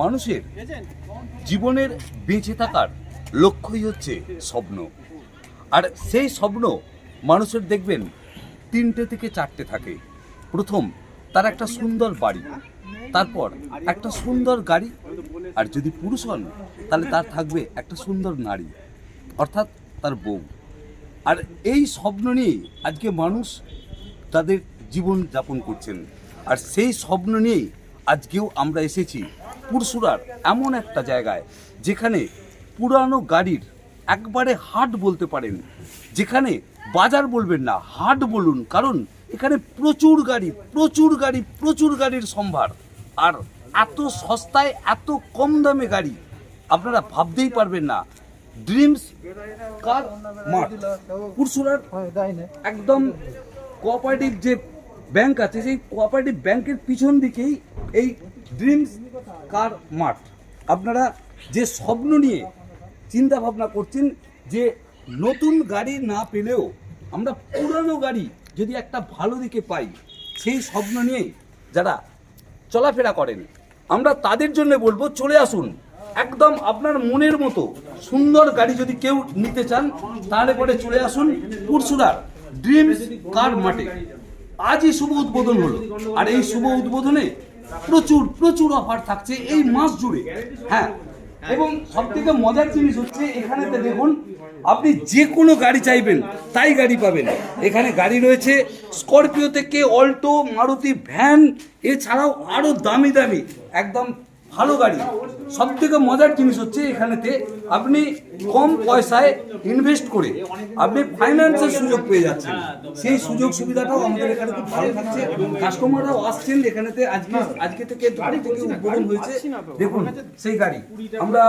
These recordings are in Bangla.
মানুষের জীবনের বেঁচে থাকার লক্ষ্যই হচ্ছে স্বপ্ন। আর সেই স্বপ্ন মানুষের দেখবেন তিনটে থেকে চারটে থাকে। প্রথম, তার একটা সুন্দর বাড়ি, তারপর একটা সুন্দর গাড়ি, আর যদি পুরুষ হন, তাহলে তার থাকবে একটা সুন্দর নারী, অর্থাৎ তার বউ। আর এই স্বপ্ন নিয়ে আজকে মানুষ তাদের জীবন যাপন করছেন। আর সেই স্বপ্ন নিয়েই আজকেও আমরা এসেছি পুরসুরার এমন একটা জায়গায় যেখানে পুরানো গাড়ির একবারে হাট বলতে পারেন, যেখানে বাজার বলবেন না, হাট বলুন, কারণ এখানে প্রচুর গাড়ি প্রচুর গাড়ি, প্রচুর গাড়ির সম্ভার। আর এত সস্তায়, এত কম দামে গাড়ি, আপনারা ভাবতেই পারবেন না। ড্রিমস কার মার্ট পুরসুরার একদম কোঅপারেটিভ যে ব্যাংক আছে, সেই কোঅপারেটিভ ব্যাংকের পিছন দিকেই এই ড্রিমস কার মার্ট আপনারা যে স্বপ্ন নিয়ে চিন্তা ভাবনা করছেন যে নতুন গাড়ি না পেলেও আমরা পুরানো গাড়ি যদি একটা ভালো দিকে পাই, সেই স্বপ্ন নিয়েই যারা চলাফেরা করেন, আমরা তাদের জন্য বলব, চলে আসুন। একদম আপনার মনের মতো সুন্দর গাড়ি যদি কেউ নিতে চান, তাহলে পরে চলে আসুন পুরসুরার ড্রিমস কার মাঠে। আজই শুভ উদ্বোধন হলো। আর এই শুভ উদ্বোধনে প্রচুর প্রচুর অফার থাকছে এই মাস জুড়ে। হ্যাঁ এবং সব থেকে মজার জিনিস হচ্ছে এখানেতে দেখুন, আপনি যে কোনো গাড়ি চাইবেন, তাই গাড়ি পাবেন। এখানে গাড়ি রয়েছে স্করপিও থেকে অল্টো মারুতি ভ্যান এছাড়াও আরও দামি দামি, একদম ভালো গাড়ি। সব থেকে মজার জিনিস হচ্ছে এখানেতে আপনি কম পয়সায় ইনভেস্ট করে আপনি ফাইন্যান্সের সুযোগ পেয়ে যাচ্ছেন। সেই সুযোগ সুবিধাটাও আমাদের এখানে খুব ভালো থাকছে। কাস্টমাররাও আসছেন এখানেতে। আজকে আজকে থেকে গাড়ি থেকে উদ্বোধন হয়েছে। দেখুন সেই গাড়ি। আমরা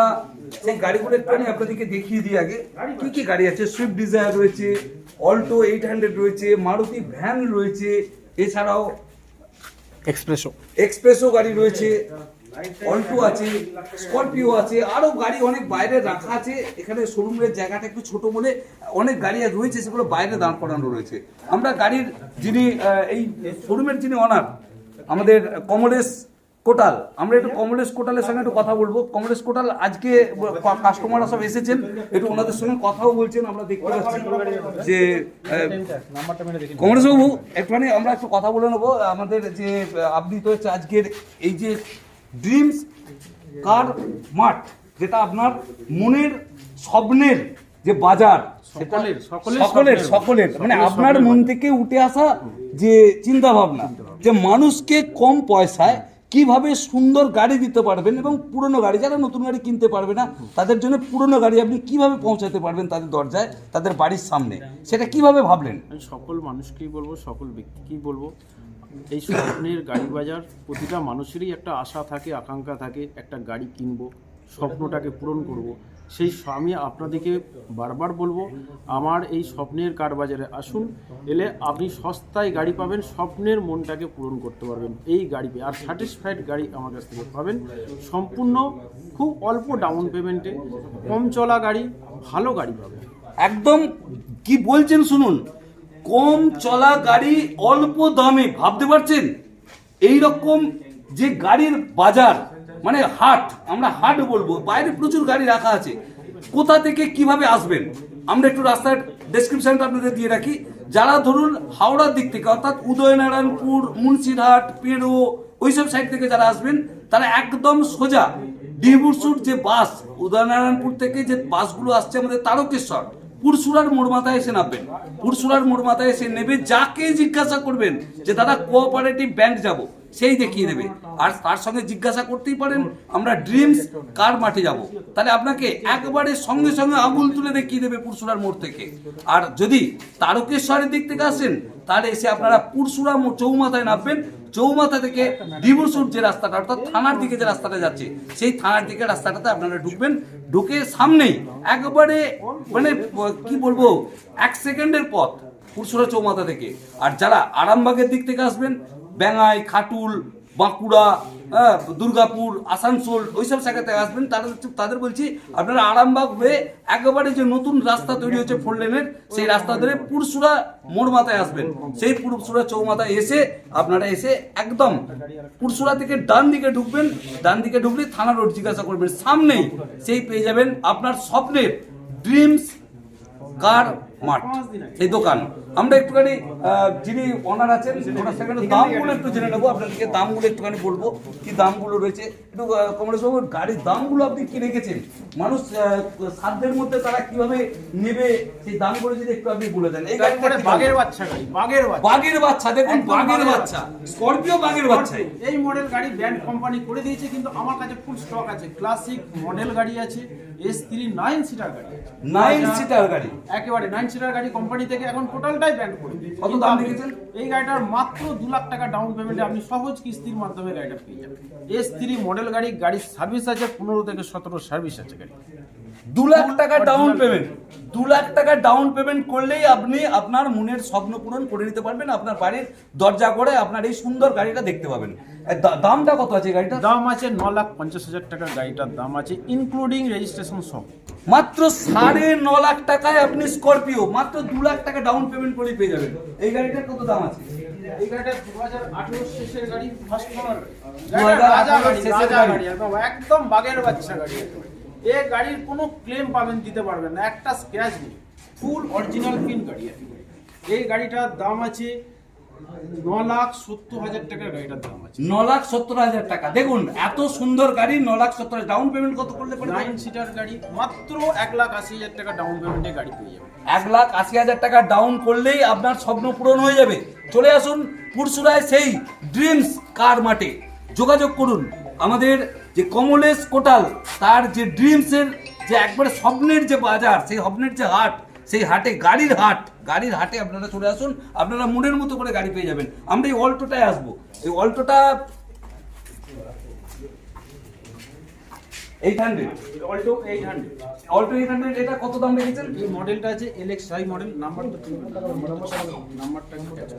সেই গাড়িগুলো একটুখানি আপনাদেরকে দেখিয়ে দিই আগে। কী কী গাড়ি আছে? সুইফট ডিজায়ার রয়েছে অল্টো এইট হান্ড্রেড রয়েছে মারুতি ভ্যান রয়েছে এছাড়াও এক্সপ্রেসো এক্সপ্রেসও গাড়ি রয়েছে। অল্টো আছে স্করপিও আছে, আরও গাড়ি অনেক বাইরে রাখা আছে। এখানে শোরুমের জায়গাটা একটু ছোট বলে অনেক গাড়ি রয়েছে, সেগুলো বাইরে দাঁড় করানো রয়েছে। আমরা গাড়ির যিনি এই শোরুমের যিনি অনার আমাদের কমলেশ কোটাল। আমরা একটু কমলেশ কোটালের সঙ্গে একটু কথা বলব। কমলেশ কোটাল আজকে কাস্টমাররা সব এসেছেন, একটু ওনাদের সঙ্গে কথাও বলছেন, আমরা দেখতে পাচ্ছি যে কমলেশবাবু একটুখানি আমরা একটু কথা বলে নেব। আমাদের যে আপনি তো আজকের এই যে ড্রিমস কার মাঠ যেটা আপনার মনের স্বপ্নের যে বাজার সকলের, সকলের সকলের মানে আপনার মন থেকে উঠে আসা যে চিন্তা ভাবনা যে মানুষকে কম পয়সায় কীভাবে সুন্দর গাড়ি দিতে পারবেন এবং পুরনো গাড়ি যারা নতুন গাড়ি কিনতে পারবে না তাদের জন্য পুরনো গাড়ি আপনি কীভাবে পৌঁছাতে পারবেন তাদের দরজায় তাদের বাড়ির সামনে সেটা কীভাবে ভাবলেন? সকল মানুষকেই বলব সকল ব্যক্তিকেই বলব এই স্বপ্নের গাড়ি বাজার প্রতিটা মানুষেরই একটা আশা থাকে, আকাঙ্ক্ষা থাকে, একটা গাড়ি কিনবো, স্বপ্নটাকে পূরণ করব। সেই আমি আপনাদেরকে বারবার বলব, আমার এই স্বপ্নের কার বাজারে আসুন, এলে আপনি সস্তায় গাড়ি পাবেন, স্বপ্নের মনটাকে পূরণ করতে পারবেন, এই গাড়ি আর স্যাটিসফাইড গাড়ি আমার কাছ থেকে পাবেন সম্পূর্ণ খুব অল্প ডাউন পেমেন্টে কম চলা গাড়ি, ভালো গাড়ি পাবেন একদম কি বলছেন শুনুন কম চলা গাড়ি অল্প দামে, ভাবতে পারছেন? এই রকম যে গাড়ির বাজার মানে হাট, আমরা হাট বলব, বাইরে প্রচুর গাড়ি রাখা আছে, কোথা থেকে কীভাবে আসবেন? আমরা একটু রাস্তার ডেসক্রিপশনটা আপনাদের দিয়ে রাখি। যারা ধরুন হাওড়ার দিক থেকে, অর্থাৎ উদয়নারায়ণপুর, মুন্সিরহাট পেড়ো ওইসব সাইড থেকে যারা আসবেন, তারা একদম সোজা ডিবুরসুর যে বাস উদয়নারায়ণপুর থেকে যে বাসগুলো আসছে আমাদের তারকেশ্বর। পুরসুরার মোড় মাথায় এসে নামবেন। পুরসুরার মোড় মাথায় এসে নেবে যাকে জিজ্ঞাসা করবেন যে, দাদা কোঅপারেটিভ ব্যাংক যাব। সেই দেখিয়ে দেবে। আর তার সঙ্গে জিজ্ঞাসা করতেই পারেন, আমরা ড্রিমস কার মাঠে যাব? তাহলে আপনাকে একবারে সঙ্গে সঙ্গে আঙুল তুলে দেখিয়ে দেবে পুরসুরার মোড় থেকে। আর যদি তারকেশ্বরের দিক থেকে আসেন তাহলে এসে আপনারা পুরসুরা চৌমাথায় নামবেন। চৌমাথা থেকে ডিবুরসুর যে রাস্তাটা, অর্থাৎ থানার দিকে যে রাস্তাটা যাচ্ছে, সেই থানার দিকে রাস্তাটাতে আপনারা ঢুকবেন। ঢুকে সামনেই একবারে মানে কি বলব, এক সেকেন্ডের পথ পুরসুরা চৌমাথা থেকে। আর যারা আরামবাগের দিক থেকে আসবেন ব্যাঙাই খাটুল বাঁকুড়া হ্যাঁ, দুর্গাপুর আসানসোল ওইসব জায়গাতে আসবেন। তারা তাদের বলছি আপনারা আরামবাগ হয়ে একেবারে যে নতুন রাস্তা তৈরি হচ্ছে ফোর লেনের সেই রাস্তা ধরে পুরসুরা মোড় মাথায় আসবেন। সেই পুরসুরা চৌমাথায় এসে আপনারা এসে একদম পুরসুরা থেকে ডান দিকে ঢুকবেন। ডান দিকে ঢুকলে থানা রোড জিজ্ঞাসা করবেন। সামনেই সেই পেয়ে যাবেন আপনার স্বপ্নের ড্রিমস কার মাঠ এই দোকান। আমরা একটুখানি যিনি অনার আছেন ওনার একটু দামগুলো একটু জেনে নেব। আপনাদেরকে দামগুলো একটুখানি বলব কি দামগুলো রয়েছে। একটু কমলেশ বাবু গাড়ির দামগুলো আপনি কি রেখেছেন? মানুষ সাধ্যের মধ্যে তারা কীভাবে নেবে সেই দামগুলো যদি একটু আপনি বলে দেন। এই গাড়িটা? বাঘের বাচ্চা গাড়ি বাঘের বাচ্চা। বাঘের বাচ্চা দেখুন বাঘের বাচ্চা স্করপিও বাঘের বাচ্চাই। এই মডেল গাড়ি ব্র্যান্ড কোম্পানি করে দিয়েছে কিন্তু আমার কাছে ফুল স্টক আছে। ক্লাসিক মডেল গাড়ি আছে এস থ্রি নাইন সিটার গাড়ি। নাইন সিটার গাড়ি। একেবারে নাইন সিটার গাড়ি কোম্পানি থেকে। এখন টোটালটাই ব্যান্ড করে দিয়েছে। কত দাম রেখেছেন? এই গাড়িটার মাত্র দু লাখ টাকা ডাউন পেমেন্টে আপনি সহজ কিস্তির মাধ্যমে গাড়িটা পেয়ে যাবেন এস থ্রি মডেল গাড়ি গাড়ির সার্ভিস আছে পনেরো থেকে সতেরো সার্ভিস আছে গাড়ি দু লাখ টাকা ডাউন পেমেন্ট দু লাখ টাকা ডাউন পেমেন্ট করলেই আপনি আপনার মনের স্বপ্ন পূরণ করে নিতে পারবেন আপনার বাড়ির দরজা করে আপনার এই সুন্দর গাড়িটা দেখতে পাবেন। দামটা কত আছে গাড়িটা দাম আছে ন লাখ পঞ্চাশ হাজার টাকার গাড়িটার দাম আছে ইনক্লুডিং রেজিস্ট্রেশন সব মাত্র সাড়ে ন লাখ টাকায় আপনি স্করপিও মাত্র দু লাখ টাকা ডাউন পেমেন্ট করে পেয়ে যাবেন। এই গাড়িটার কত দাম আছে? এই গাড়িটা দু হাজার আঠেরো শেষের গাড়ি ফার্স্ট ওনার 2018 শেষের গাড়ি। একদম একদম বাগের বাচ্চা গাড়ি। এ গাড়ির কোনো ক্লেম পাবেন দিতে পারবেন না। একটা স্ক্র্যাচ নেই। ফুল অরিজিনাল পিন গাড়ি। এই গাড়িটার দাম আছে ন লাখ সত্তর হাজার টাকার গাড়িটার দাম আছে। ন লাখ সত্তর হাজার টাকা। দেখুন এত সুন্দর গাড়ি ন লাখ সত্তর ডাউন পেমেন্ট কত করলে নাইন সিটার গাড়ি মাত্র এক লাখ আশি হাজার টাকা ডাউন পেমেন্টে গাড়ি পেয়ে যাবেন। এক লাখ আশি হাজার টাকা ডাউন করলেই আপনার স্বপ্ন পূরণ হয়ে যাবে। চলে আসুন পুরসুরায় সেই ড্রিমস কার মাঠে যোগাযোগ করুন। আমাদের যে কমলেশ কোটাল তার যে ড্রিমসের যে একবারে স্বপ্নের যে বাজার সেই স্বপ্নের যে হাট সেই হাটে গাড়ির হাট গাড়ির হাটে আপনারা চলে আসুন আপনারা মনের মতো করে গাড়ি পেয়ে যাবেন। আমরা এই অল্টোটায় আসব। এই অল্টোটা eight hundred Alto eight hundred Alto eight hundred এটা কত দাম রেখেছেন? এই মডেলটা আছে এলএক্স আই মডেল নাম্বার তো ঠিক নাম্বারটা আছে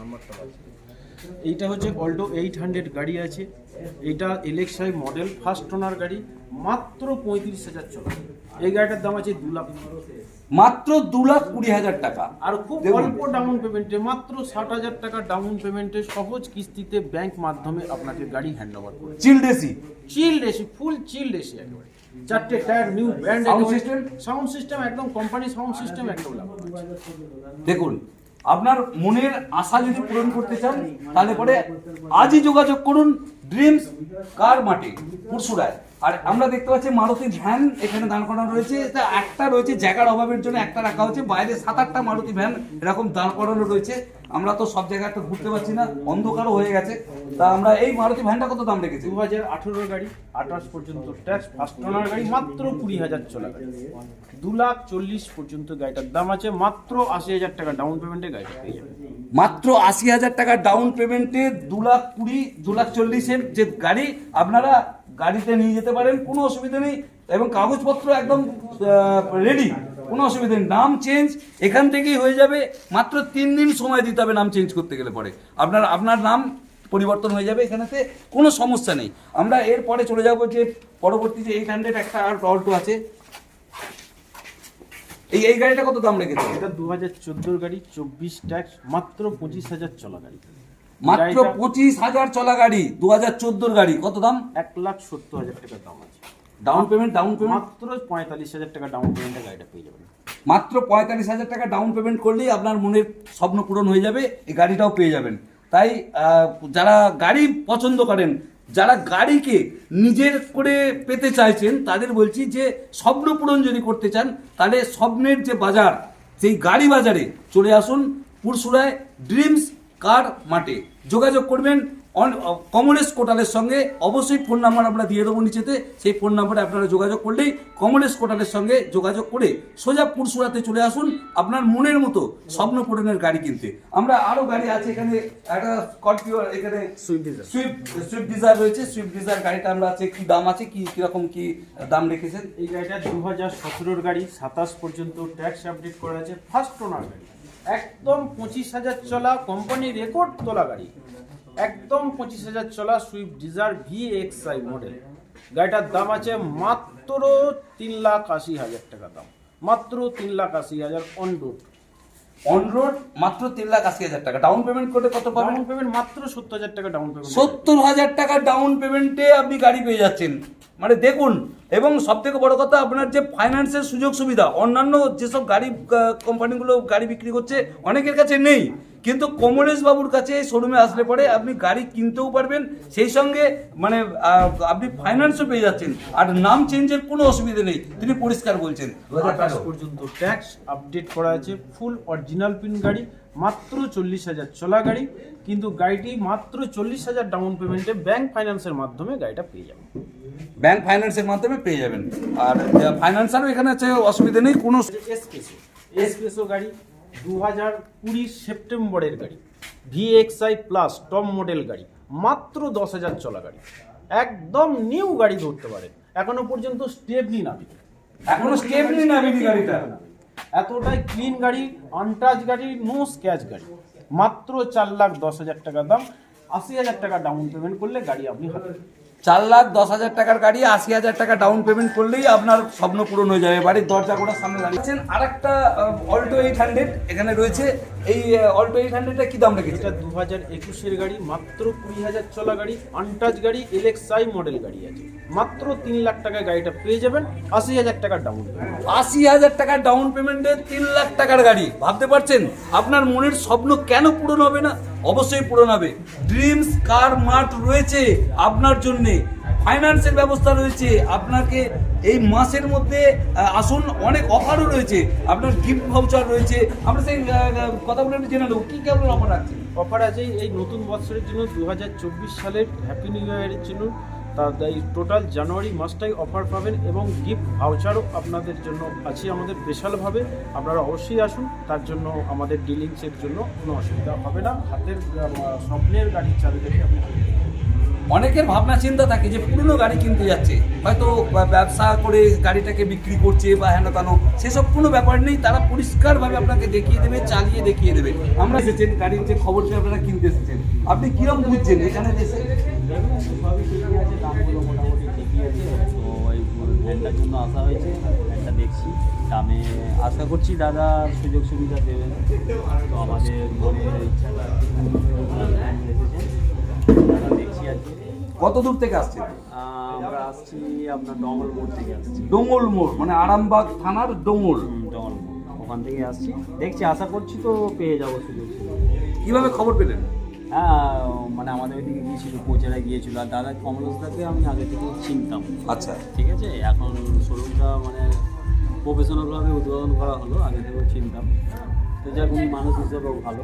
নাম্বারটা আছে। এইটা হচ্ছে অল্টো এইট হান্ড্রেড গাড়ি আছে। এইটা LX I model first owner গাড়ি মাত্র পঁয়ত্রিশ হাজার চলে। এই গাড়িটার দাম আছে দু লাখ মাত্র দু লাখ কুড়ি হাজার টাকা। আর খুব অল্প ডাউন পেমেন্টে মাত্র ষাট হাজার টাকা ডাউন পেমেন্টে সহজ কিস্তিতে ব্যাংক মাধ্যমে আপনাকে গাড়ি হ্যান্ড ওভার করে চিলডেসি chilled AC full chilled AC একেবারে। চারটে tyre new brand? Sound system একদম কোম্পানি সাউন্ড সিস্টেম একদম লাগানো দেখুন আপনার মনের আশা যদি পূরণ করতে চান তাহলে পরে আজই যোগাযোগ করুন। ড্রিমস কার মাঠে পুরসুরায় আর আমরা দেখতে পাচ্ছি মারুতি ভ্যান এখানে দাঁড় করানো রয়েছে। তা একটা রয়েছে জায়গার অভাবের জন্য একটা রাখা হচ্ছে বাইরে সাত আটটা মারুতি ভ্যান এরকম দাঁড় করানো রয়েছে। আমরা তো সব জায়গায় তো ঘুরতে পারছি না অন্ধকারও হয়ে গেছে। তা আমরা এই মারুতি ভ্যানটা কত দাম রেখেছি? দু হাজার আঠেরোর গাড়ি আঠাশ পর্যন্ত ট্যাক্স ফার্স্ট ওনার গাড়ি মাত্র কুড়ি হাজার চলা গাড়ি। দু লাখ চল্লিশ পর্যন্ত গাড়িটার দাম আছে মাত্র আশি হাজার টাকা ডাউন পেমেন্টে গাড়িটা পেয়ে যাবে। মাত্র আশি হাজার টাকা ডাউন পেমেন্টে দু লাখ কুড়ি দু লাখ চল্লিশের যে গাড়ি আপনারা গাড়িতে নিয়ে যেতে পারেন, কোনো অসুবিধা নেই। এবং কাগজপত্র একদম রেডি কোনো অসুবিধা নেই। নাম চেঞ্জ এখান থেকেই হয়ে যাবে। মাত্র তিন দিন সময় দিতে হবে নাম চেঞ্জ করতে গেলে পরে। আপনার আপনার নাম পরিবর্তন হয়ে যাবে এখানেতে, কোনো সমস্যা নেই। আমরা এরপরে চলে যাব যে, পরবর্তী যে এইট হান্ড্রেড একটা আর অল্টো আছে। এই এই গাড়িটা কত দাম রেখেছে এটা দু হাজার চোদ্দোর গাড়ি, চব্বিশ ট্যাক্স, মাত্র পঁচিশ হাজার চলা গাড়ি। মাত্র পঁচিশ হাজার চলা গাড়ি দু হাজার চোদ্দোর গাড়ি। কত দাম? এক লাখ সত্তর হাজার টাকার দাম আছে। ডাউন পেমেন্ট ডাউন পেমেন্ট মাত্র পঁয়তাল্লিশ হাজার টাকা ডাউন পেমেন্টে গাড়িটা পেয়ে যাবেন। মাত্র পঁয়তাল্লিশ হাজার টাকা ডাউন পেমেন্ট করলেই আপনার মনের স্বপ্ন পূরণ হয়ে যাবে এই গাড়িটাও পেয়ে যাবেন। তাই আহ, যারা গাড়ি পছন্দ করেন যারা গাড়িকে নিজের করে পেতে চাইছেন তাদের বলছি যে স্বপ্ন পূরণ যদি করতে চান তাহলে স্বপ্নের যে বাজার সেই গাড়ি বাজারে চলে আসুন পুরসুরায় ড্রিমস কার মাঠে। যোগাযোগ করবেন অন- কমলেশ কোটালের সঙ্গে। অবশ্যই ফোন নাম্বার আমরা দিয়ে দেবো নিচেতে। সেই ফোন নাম্বারে আপনারা যোগাযোগ করলেই কমলেশ কোটালের সঙ্গে যোগাযোগ করে সোজা পুরসুরাতে চলে আসুন আপনার মনের মতো স্বপ্ন পূরণের গাড়ি কিনতে। আমরা আরও গাড়ি আছে এখানে একটা স্করপিও এখানে Swift Dzire Swift Swift Dzire রয়েছে। সুইফট ডিজায়ার গাড়িটা আমরা আছে কি দাম আছে কি কীরকম কি দাম রেখেছেন? এই গাড়িটা দু হাজার সতেরোর গাড়ি সাতাশ পর্যন্ত ট্যাক্স আপডেট করা আছে ফার্স্ট ওনার গাড়ি। একদম পঁচিশ হাজার চলা কোম্পানি রেকর্ড তোলা গাড়ি। একদম পঁচিশ হাজার চলা Swift Dzire V X I model গাড়িটার দাম আছে মাত্র তিন লাখ আশি হাজার টাকা দাম। মাত্র তিন লাখ আশি হাজার অন রোড অন রোড মাত্র তিন লাখ আশি হাজার টাকা। ডাউন পেমেন্ট করতে কত পাবেন? ডাউন পেমেন্ট মাত্র সত্তর হাজার টাকা ডাউন পেমেন্ট সত্তর হাজার টাকা ডাউন পেমেন্টে আপনি গাড়ি পেয়ে যাচ্ছেন। মানে দেখুন এবং সব থেকে বড় কথা আপনার যে ফাইন্যান্সের সুযোগ সুবিধা অন্যান্য যেসব গাড়ি কোম্পানিগুলো গাড়ি বিক্রি করছে অনেকের কাছে নেই। কিন্তু কমলেশ বাবুর কাছে এই শোরুমে আসলে পরে আপনি গাড়ি কিনতেও পারবেন সেই সঙ্গে মানে আপনি ফাইন্যান্সও পেয়ে যাচ্ছেন। আর নাম চেঞ্জের কোনো অসুবিধা নেই তিনি পরিষ্কার বলছেন। পর্যন্ত ট্যাক্স আপডেট করা আছে ফুল অরিজিনাল পিন গাড়ি মাত্র চল্লিশ হাজার চলা গাড়ি কিন্তু গাড়িটি মাত্র চল্লিশ হাজার ডাউন পেমেন্টে ব্যাংক ফাইন্যান্সের মাধ্যমে গাড়িটা পেয়ে যাবে ব্যাংক ফাইন্যান্সের মাধ্যমে পেয়ে যাবেন। আর ফাইন্যান্সারও এখানে আছে অসুবিধা নেই কোনো এসপ্রেসো এসপ্রেসো গাড়ি দু হাজার কুড়ি সেপ্টেম্বরের গাড়ি ভিএক্সআই প্লাস টপ মডেল গাড়ি মাত্র দশ হাজার চলা গাড়ি। একদম নিউ গাড়ি ধরতে পারে এখনও পর্যন্ত স্টেপনি নামে এখনও স্টেপ নেই না গাড়িটা। এতটাই ক্লিন গাড়ি আনটাচ গাড়ি নো স্ক্যাচ গাড়ি। মাত্র চার লাখ দশ হাজার টাকা দাম। আশি হাজার টাকা ডাউন পেমেন্ট করলে গাড়ি আপনি হাতে। চার লাখ দশ হাজার টাকার গাড়ি আশি হাজার টাকা ডাউন পেমেন্ট করলেই আপনার স্বপ্ন পূরণ হয়ে যাবে। বাড়ির দরজা গোড়ার সামনে দাঁড়িয়েছেন আর একটা অল্টো এইট হান্ড্রেড এখানে রয়েছে। এই অল্টো এইট হান্ড্রেডটা কী দাম রেখেছে? এটা দু হাজার একুশের গাড়ি মাত্র কুড়ি হাজার চলা গাড়ি আনটাচ গাড়ি এলেক্সাই মডেল গাড়ি আছে। মাত্র তিন লাখ টাকায় গাড়িটা পেয়ে যাবেন আশি হাজার টাকার ডাউন আশি হাজার টাকা ডাউন পেমেন্টে তিন লাখ টাকার গাড়ি। ভাবতে পারছেন? আপনার মনের স্বপ্ন কেন পূরণ হবে না? অবশ্যই পূরণ হবে। ড্রিমস কার মার্ট রয়েছে আপনার জন্যে? ফাইন্যান্সের ব্যবস্থা রয়েছে, আপনাকে এই মাসের মধ্যে আসুন, অনেক অফারও রয়েছে। আপনার গিফট ভাউচার রয়েছে। আমরা সেই কথাগুলো একটু জেনে নেব। কী কেমন অফার আছে? অফার আছে এই নতুন বছরের জন্য দু হাজার চব্বিশ সালের হ্যাপি নিউ ইয়ারের জন্য। তার এই টোটাল জানুয়ারি মাসটাই অফার পাবেন এবং গিফট ভাউচারও আপনাদের জন্য আছে আমাদের স্পেশালভাবে আপনারা অবশ্যই আসুন, তার জন্য আমাদের ডিলিংসের জন্য কোনো অসুবিধা হবে না। হাতের স্বপ্নের গাড়ির চাবি দেখে আপনি অনেকের ভাবনা, চিন্তা থাকে যে পুরনো গাড়ি কিনতে যাচ্ছে। হয়তো ব্যবসা করে গাড়িটাকে বিক্রি করছে বা হেন তেন, সেসব কোনো ব্যাপার নেই। তারা পরিষ্কারভাবে আপনাকে দেখিয়ে দেবে, চালিয়ে দেখিয়ে দেবে। আমরা এসেছেন, গাড়ির যে খবর আপনারা কিনতে এসেছেন। আপনি কিরম বুঝছেন এখানে এসে সবই ঠিকই আছে দামগুলো আছে তো ওই ভ্যানটার জন্য আসা হয়েছে ভ্যানটা দেখছি। দামে আশা করছি দাদা সুযোগ সুবিধা দেবেন। তো আমাদের মনের ইচ্ছাটা দাদা দেখছি আজকে কত দূর থেকে আসছে আমরা আসছি আপনার ডঙ্গল মোড় থেকে আসছি। ডোঙল মোড় মানে আরামবাগ থানার ডঙ্গল মোড়। ওখান থেকে আসছি। দেখছি আশা করছি তো পেয়ে যাব সুযোগ সুবিধা। কীভাবে খবর পেলেন? মানে আমাদের ওইদিকে গিয়েছিল কোচেরা গিয়েছিল। আর দাদা কমলসদাকে আমি আগে থেকে চিনতাম। আচ্ছা। ঠিক আছে? এখন শোরুমটা মানে প্রফেশনালভাবে উদ্বোধন করা হলো আগে থেকেও চিনতাম। তো যাক উনি মানুষ হিসেবেও ভালো।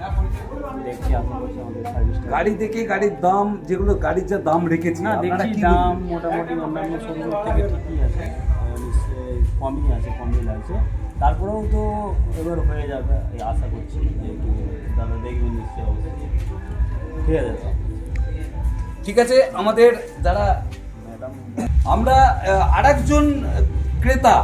দেখছি আশা করছি আমাদের সার্ভিসটা গাড়ি দেখে গাড়ির দাম যেগুলো গাড়ির যা দাম রেখেছে না দেখছি দাম মোটামুটি অন্যান্য শোরুম থেকে ঠিকই আছে। কমই আছে কমই লাগছে। তারপরেও তো এবার হয়ে যাবে আশা করছি। যে একটু দাদা দেখবেন নিশ্চয়ই অবশ্যই। ঠিক আছে। আমাদের যারা আমরা আর একজন ক্রেতা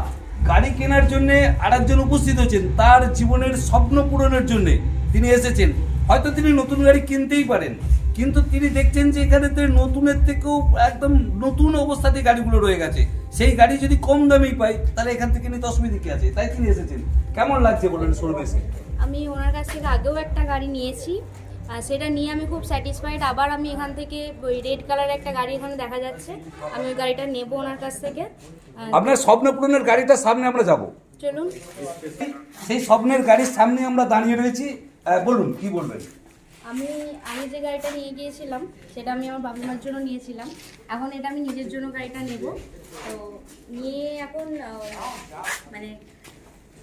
গাড়ি কেনার জন্য আর একজন উপস্থিত হয়েছেন, তার জীবনের স্বপ্ন পূরণের জন্য তিনি এসেছেন। হয়তো তিনি নতুন গাড়ি কিনতেই পারেন, কিন্তু তিনি দেখছেন যে এখানে তো নতুনের থেকেও একদম নতুন অবস্থাতে গাড়িগুলো রয়ে গেছে। সেই গাড়ি যদি কম দামেই পাই, তাহলে এখান থেকে নিতে অসুবিধা কি আছে? তাই তিনি এসেছেন। কেমন লাগছে বলেন শোরুমে আমি ওনার কাছ থেকে আগেও একটা গাড়ি নিয়েছি। সেটা নিয়ে আমি খুব স্যাটিসফাইড আবার আমি এখান থেকে ওই রেড কালার একটা গাড়ি এখানে দেখা যাচ্ছে। আমি ওই গাড়িটা নেব ওনার কাছ থেকে। আপনার স্বপ্ন পূরণের গাড়িটার সামনে আমরা যাব। চলুন। সেই স্বপ্নের গাড়ির সামনে আমরা দাঁড়িয়ে রয়েছি। বলুন কি বলবেন? আমি আমি যে গাড়িটা নিয়ে গিয়েছিলাম সেটা আমি আমার বাবা মার জন্য নিয়েছিলাম। এখন এটা আমি নিজের জন্য গাড়িটা নেব। তো নিয়ে এখন মানে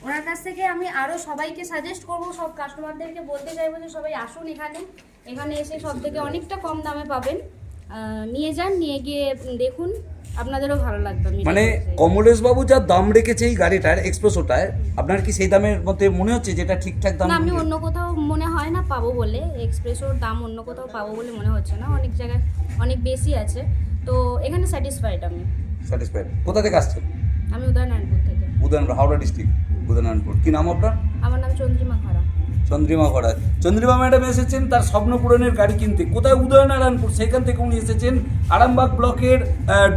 ওনার কাছ থেকে আমি আরও সবাইকে সাজেস্ট করব সব কাস্টমারদেরকে বলতে চাইব যে সবাই আসুন এখানে। এখানে এসে সব থেকে অনেকটা কম দামে পাবেন। নিয়ে যান নিয়ে গিয়ে দেখুন আপনাদেরও ভালো লাগবে মানে কমলেশ বাবু যা দাম রেখেছে এই গাড়িটার এক্সপ্রেসোটায় আপনার কি সেই দামের মধ্যে মনে হচ্ছে যেটা ঠিকঠাক দাম? না আমি অন্য কোথাও মনে হয় না পাবো বলে। এক্সপ্রেসোর দাম অন্য কোথাও পাবো বলে মনে হচ্ছে না। অনেক জায়গায় অনেক বেশি আছে। তো এখানে স্যাটিসফাইড আমি। স্যাটিসফাইড কোথা থেকে আসছেন? আমি উদয়নারায়ণপুর থেকে। উদয়নপুর হাওড়া ডিস্ট্রিক্ট উদয়নারায়ণপুর কি নাম আপনার? আমার নাম চন্দ্রিমা খাড়া চন্দ্রিমা ভরা চন্দ্রিমা ম্যাডাম এসেছেন তার স্বপ্ন পূরণের গাড়ি কিনতে। কোথায়? উদয়নারায়ণপুর। সেখান থেকে উনি এসেছেন আরামবাগ ব্লকের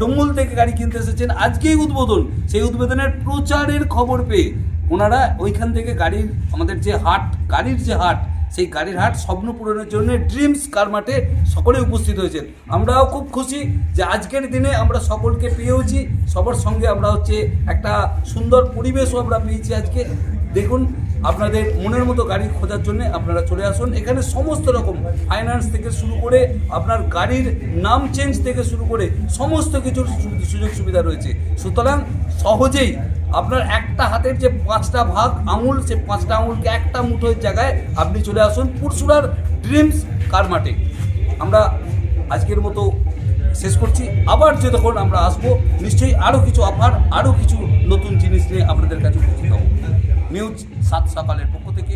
ডুমুল থেকে গাড়ি কিনতে এসেছেন। আজকেই উদ্বোধন। সেই উদ্বোধনের প্রচারের খবর পেয়ে ওনারা ওইখান থেকে গাড়ির আমাদের যে হাট গাড়ির যে হাট সেই গাড়ির হাট স্বপ্ন পূরণের জন্য ড্রিমস কার মাঠে সকলে উপস্থিত হয়েছেন। আমরাও খুব খুশি যে আজকের দিনে আমরা সকলকে পেয়েওছি। সবার সঙ্গে আমরা হচ্ছে একটা সুন্দর পরিবেশও আমরা পেয়েছি আজকে। দেখুন আপনাদের মনের মতো গাড়ি খোঁজার জন্য আপনারা চলে আসুন। এখানে সমস্ত রকম ফাইন্যান্স থেকে শুরু করে আপনার গাড়ির নাম চেঞ্জ থেকে শুরু করে সমস্ত কিছুর সুযোগ সুবিধা রয়েছে। সুতরাং সহজেই আপনার একটা হাতের যে পাঁচটা ভাগ আঙুল, সে পাঁচটা আঙুলকে একটা মুঠোর জায়গায় আপনি চলে আসুন পুরসুরার ড্রিমস কারমাটে আমরা আজকের মতো শেষ করছি। আবার যে তখন আমরা আসব, নিশ্চয়ই আরও কিছু অফার আরও কিছু নতুন জিনিস নিয়ে আপনাদের কাছে উপস্থিত হব। নিউজ সাত সকালের পক্ষ থেকে